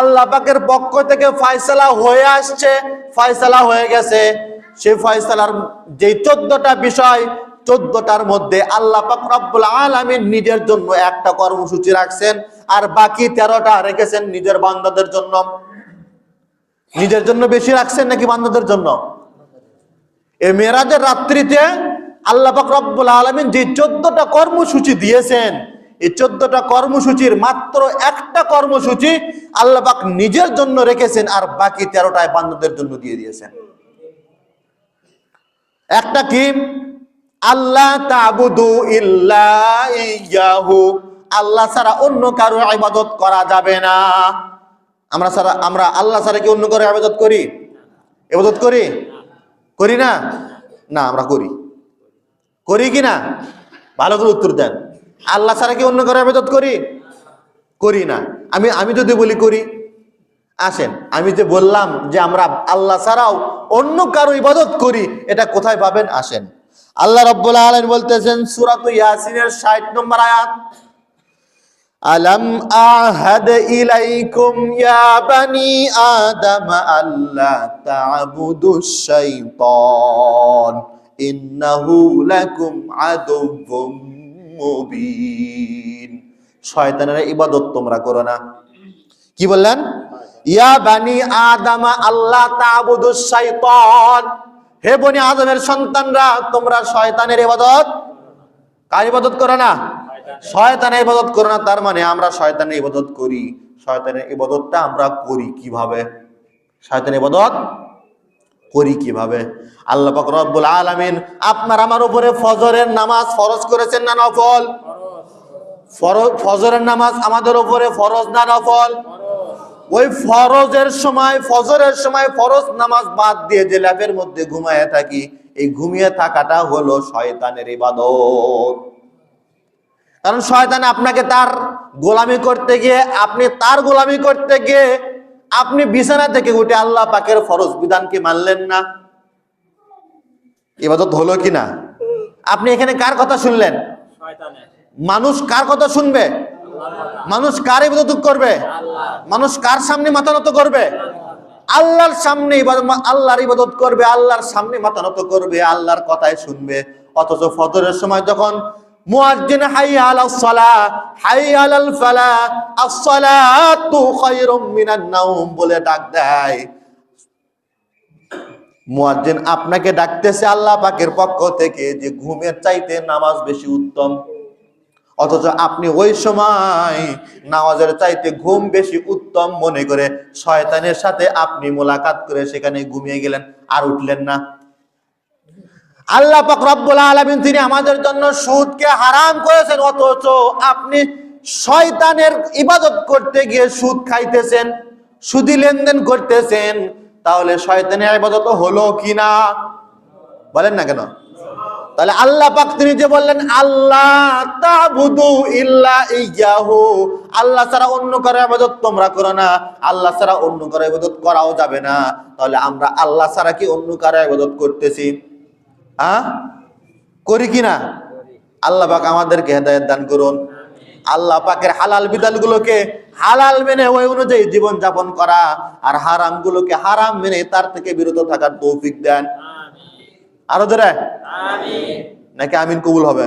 আল্লাহ পাকের পক্ষ থেকে ফয়সালা হয়ে আসছে, ফয়সালা হয়ে গেছে। সেই ফয়সালার যে চোদ্দটা বিষয়, চোদ্দটার মধ্যে আল্লাহ পাক রব্বুল আলামিন নিজের জন্য একটা কর্মসূচি রাখছেন, আর বাকি তেরোটা রেখেছেন নিজের বান্দাদের জন্য। নিজের জন্য বেশি রাখছেন নাকি বান্দাদের জন্য? এই মেরাজের রাত্রিতে আল্লাহ পাক রব্বুল আলামিন যে চোদ্দটা কর্মসূচি দিয়েছেন এই চোদ্দটা কর্মসূচির মাত্র একটা কর্মসূচি আল্লাহ পাক নিজের জন্য রেখেছেন আর বাকি তেরোটায় বান্ধবদের জন্য দিয়ে দিয়েছেন। একটা কি? আল্লাহ তাবুদু ইয়াহু। আল্লাহ ছাড়া অন্য কারও ইবাদত করা যাবে না। আমরা ছাড়া, আমরা আল্লাহ ছাড়া কি অন্য কারও ইবাদত করি? ইবাদত করি? করি না? না, আমরা করি। করি কি না? ভালো করে উত্তর দেন। আল্লাহ ছাড়া কি অন্য কারও ইবাদত করি? করি না। আমি আমি যদি বলি করি, আসেন, আমি যে বললাম যে আমরা আল্লাহ ছাড়াও অন্য কারও ইবাদত করি, এটা কোথায় পাবেন? আসেন। আল্লাহ রব্বুল আলামিন বলতেছেন, সূরাত ইয়াসিনের 60 নম্বর আয়াত, আলম আহাদ ইলাইকুম ইয়া বানি আদম আল্লাহ তা'বুদু শাইতান ইন্নাহু লাকুম আদুউম। মুবিন। শয়তানের ইবাদত তোমরা করো না। কি বললেন? ইয়া বানি আদামা আল্লাহ তা'বুদু শাইতান। হে বনি আদমের সন্তানরা, তোমরা শয়তানের ইবাদত কার ইবাদত করো না? শয়তানের ইবাদত করো না, তার মানে আমরা শয়তানের ইবাদত করি। শয়তানের ইবাদতটা আমরা করি কীভাবে? শয়তানের ইবাদত করি কীভাবে? আল্লাহ রব্বুল আলামিন আপনার আমার উপরে ফজরের নামাজ ফরজ করেছেন না নফল? ফজরের নামাজ আমাদের উপরে ফরজ না নফল? ওই ফরজের সময়, ফজরের সময় ফরজ নামাজ বাদ দিয়ে যে ল্যাপের মধ্যে ঘুমায় থাকি, এই ঘুমিয়ে থাকাটা হলো শয়তানের ইবাদত। কারণ শয়তান আপনাকে তার গোলামি করতে গিয়ে, আপনি তার গোলামি করতে গিয়ে আপনি বিছানা থেকে উঠে আল্লাহ পাকের ফরজ বিধানকে মানলেন না। ইবাদত হলো কি না? আপনি এখানে কার কথা শুনলেন? মানুষ কার কথা শুনবে? মানুষ কার ইবাদত করবে? মানুষ কার সামনে মাথা নত করবে? আল্লাহর সামনে আল্লাহর ইবাদত করবে, আল্লাহর সামনে মাথা নত করবে, আল্লাহর কথাই শুনবে। অথচ ফজরের সময় যখন মুয়াজ্জিন হাইয়া আলাস সালাহ হাইয়া আলাল ফালাহ আস-সালাতু খায়রুম মিনান নাওম বলে ডাক দেয়। মুয়াজ্জিন আপনাকে ডাকতেছে আল্লাহ পাকের পক্ষ থেকে যে ঘুমের চাইতে নামাজ বেশি উত্তম। অথচ আপনি ওই সময় নামাজের চাইতে ঘুম বেশি উত্তম মনে করে শয়তানের সাথে আপনি মোলাকাত করে সেখানে ঘুমিয়ে গেলেন আর উঠলেন না। আল্লাহ পাক রব্বুল আলামিন তিনি আমাদের জন্য সুদকে হারাম করেছেন, অথচ আপনি শয়তানের ইবাদত করতে গিয়ে সুদ খাইতেছেন, সুদি লেনদেন করতেছেন, তাহলে শয়তানের ইবাদত হলো কিনা বলেন না কেন? তাহলে আল্লাহ পাক তিনি যে বললেন, আল্লাহ তাবুদু ইল্লা ইয়াহু আল্লাহ ছাড়া অন্য কারও ইবাদত তোমরা করো না, আল্লাহ ছাড়া অন্য কারও ইবাদত করাও যাবে না। তাহলে আমরা আল্লাহ ছাড়া কি অন্য কারও ইবাদত করতেছি? হ্যাঁ করি কি না? আল্লাহ পাক আমাদেরকে হেদায়ত দান করুন। আল্লাহ পাকের হালাল বিধানগুলোকে হালাল মেনে ওই অনুযায়ী জীবন যাপন করা আর হারাম গুলোকে হারাম মেনে তার থেকে বিরত থাকার তৌফিক দেন। আরও ধরে নাকি আমিন কবুল হবে?